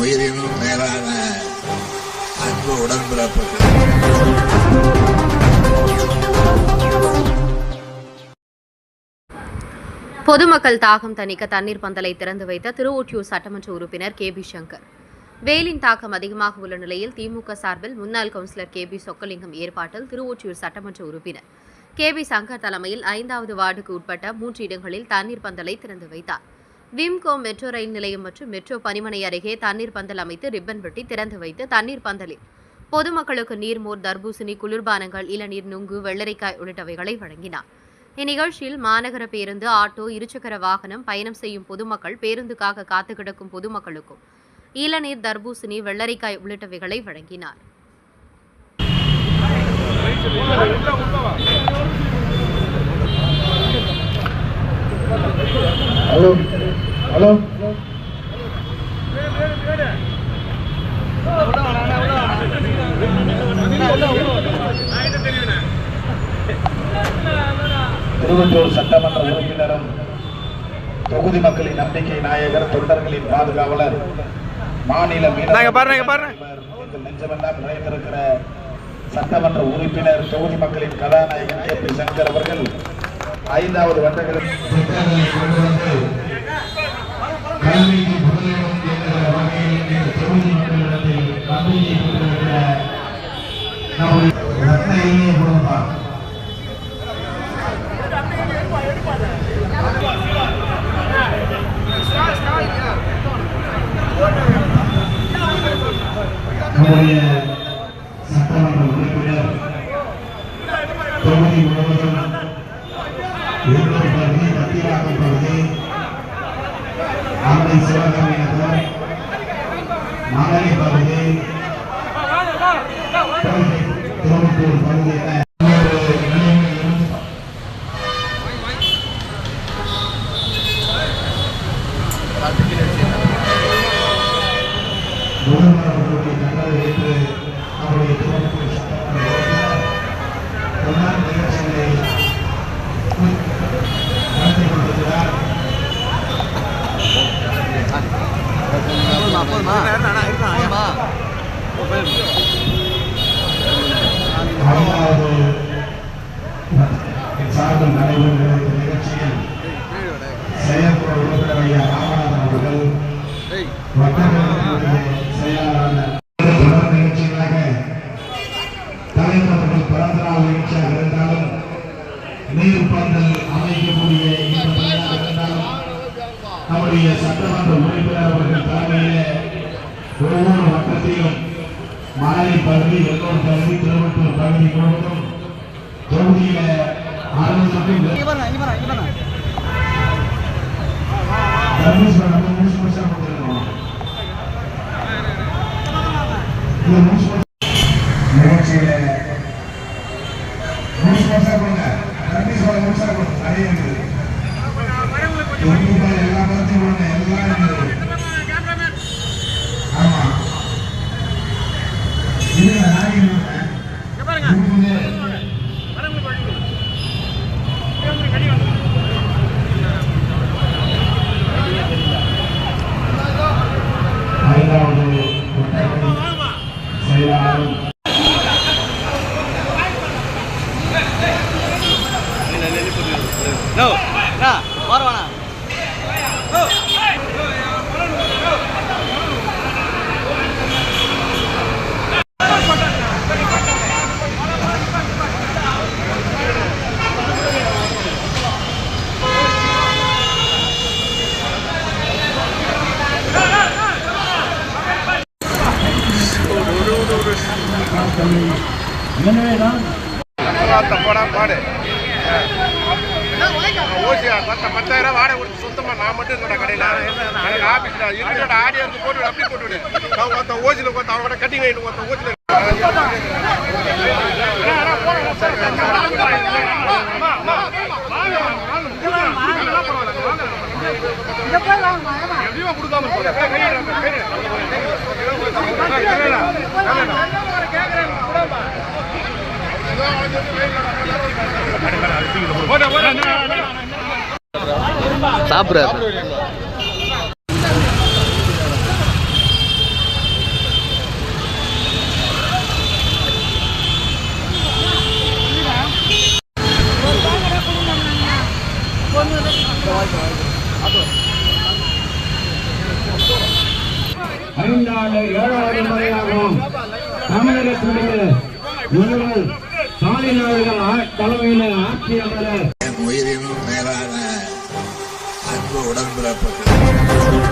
உயிரினும் மேலான அன்பு உடன்பிறப்புகள். பொதுமக்கள் தாகம் தணிக்க தண்ணீர் பந்தலை திறந்து வைத்த திருவொற்றியூர் சட்டமன்ற உறுப்பினர் கே பி சங்கர். வெயிலின் தாக்கம் அதிகமாக உள்ள நிலையில் திமுக சார்பில் முன்னாள் கவுன்சிலர் கே பி சொக்கலிங்கம் ஏற்பாட்டில் திருவொற்றியூர் சட்டமன்ற உறுப்பினர். கே பி சங்கர் தலைமையில் ஐந்தாவது வார்டுக்கு உட்பட்ட மூன்று இடங்களில் தண்ணீர் பந்தலை திறந்து வைத்தார். விம்கோ மெட்ரோ ரயில் நிலையம் மற்றும் மெட்ரோ பணிமனை அருகே தண்ணீர் பந்தல் அமைத்து ரிப்பன் வெட்டி திறந்து வைத்து தண்ணீர் பந்தலில். பொதுமக்களுக்கு நீர்மோர் தர்பூசணி குளிர்பானங்கள் இளநீர் நுங்கு வெள்ளரிக்காய் உள்ளிட்டவைகளை வழங்கினார். இந்நிகழ்ச்சியில் மாநகர பேருந்து ஆட்டோ இருசக்கர வாகனம் பயணம் செய்யும் பொதுமக்கள் பேருந்துக்காக காத்து கிடக்கும் பொதுமக்களுக்கும் இளநீர் தர்பூசணி வெள்ளரிக்காய் உள்ளிட்டவைகளை வழங்கினார். ஹலோ. திருவள்ளூர் சட்டமன்ற உறுப்பினரும் தொகுதி மக்களின் நம்பிக்கை நாயகர் தொண்டர்களின் பாதுகாவலர் மாநில நெஞ்சமெல்லாம் நிறைந்திருக்கிற சட்டமன்ற உறுப்பினர் தொகுதி மக்களின் கதாநாயகன் கே பி சங்கர் அவர்கள் ஐந்தாவது வந்து கல்விக்கு முதலிடம் என்கிற வகையில் இந்த தொகுதி மக்களிடத்தில் நம்பிக்கை கொண்டிருக்கிற நம்முடைய ரத்ன குடும்பம் நம்முடைய சட்டமன்ற உறுப்பினர் தொகுதி முழுவதும் எண்ணூர் பகுதி பத்திராக்கம் பகுதி ஆலை சிவகாமி நகர் மணலி பகுதி திருவள்ளூர் பகுதி என பல்வேறு நிலையங்களிலும் முதல்வர் அவர்களுடைய தங்களை ஏற்று அவருடைய திருவள்ளூர் சட்டமன்ற உறுப்பினர் பொன்னார் நிகழ்ச்சிகளை நடத்தி கொண்டிருக்கிறார் ஐந்தாவது சார்பில் நடைபெறுகிற இந்த நிகழ்ச்சியில் செயற்குழு உறுப்பினர் ஐயா ராமநாதன் அவர்கள் வட்டக்கழகத்தினுடைய செயலாளரான தொடர் நிகழ்ச்சிகளாக தலைவர் அவர்கள் பிறந்த நாள் நிகழ்ச்சியாக இருந்தாலும் நீர் பந்தல் அமைக்கக்கூடிய இந்த இருந்தாலும் நம்முடைய சட்டமன்ற உறுப்பினர் அவர்கள் தலைமையிலே ஒவ்வொரு வட்டத்திலும் மணலி பகுதி எல்லோர் பகுதி திருவள்ளூர் பகுதி முழுவதும் தொகுதியில அறுபதுக்கும் போடா பாடு பத்தாயிரம் வாடகை கொடுத்து சொந்தமா நான் மட்டும் இருக்கடா கடையில் எனக்கு ஆஃபீஸில் இருக்கிற ஆடியோ இருந்து போட்டு அப்படி போட்டு விடு அவங்க ஒருத்த ஓசியில் ஒருத்த அவங்க கட்டிங் ஆகிட்டு ஒருத்த ஓசியில் எப்படியும் கொடுக்காம சாப்பிட்றாரு. ஐந்தாவது ஏழாவது முறையாகவும் தமிழகத்தினுடைய முதல்வர் ஸ்டாலின் அவர்கள் ஆ- தலைமையில் ஆட்சி உயிரினும் மேலான அன்பு உடன்பிறப்புகள்.